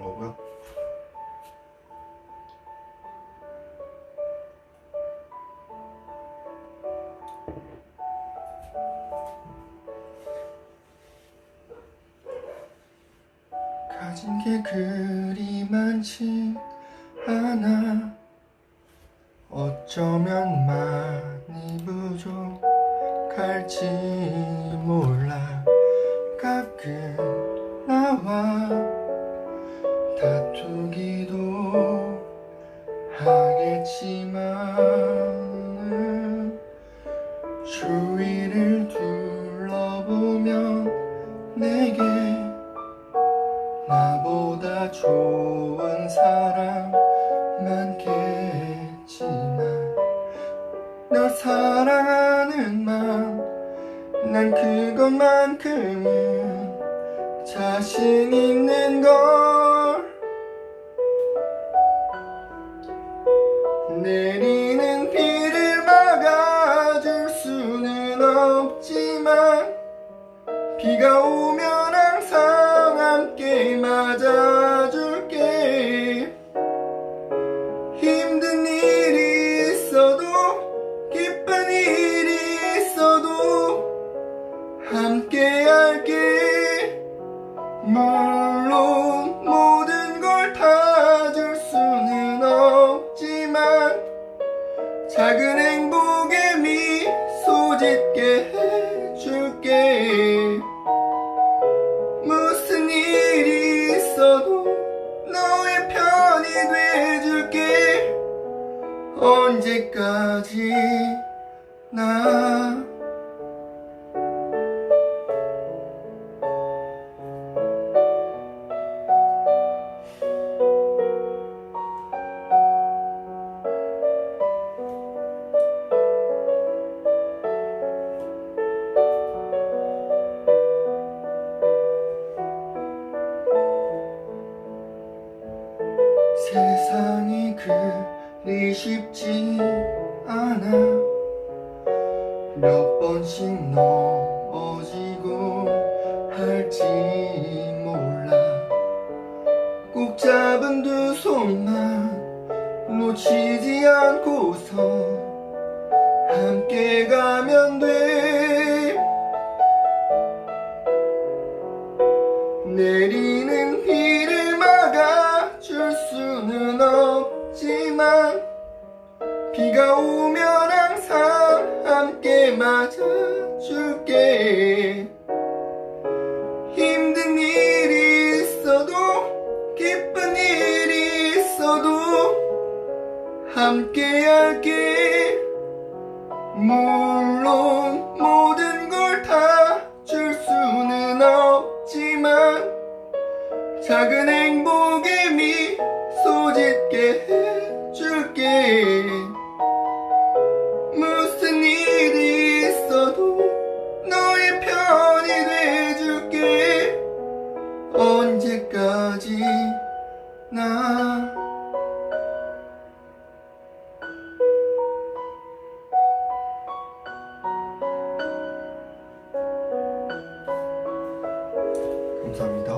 뭐고요? 가진 게 그리 많지 않아. 어쩌면 많이 부족할지 몰라. 가끔 나와 다투기도 하겠지만 주위를 둘러보면 내게 나보다 좋은 사람 많겠지만 널 사랑하는 마음 난 그것만큼은 자신 있는 걸 내리는 비를 막아줄 수는 없지만 비가 오면 항상 함께 맞아줄게. 힘든 일이 있어도 기쁜 일이 있어도 함께 할게 작은 행복에 미소 짓게 해줄게. 무슨 일이 있어도 너의 편이 돼줄게. 언제까지 나 세상이 그리 쉽지 않아. 몇 번씩 넘어지고 할지 몰라. 꼭 잡은 두 손만 놓치지 않고서 함께 가면 돼 맞아줄게. 힘든 일이 있어도 기쁜 일이 있어도 함께할게 물론 모든 걸 다 줄 수는 없지만 작은 행복에 미소 짓게 해. 언제까지 나 감사합니다.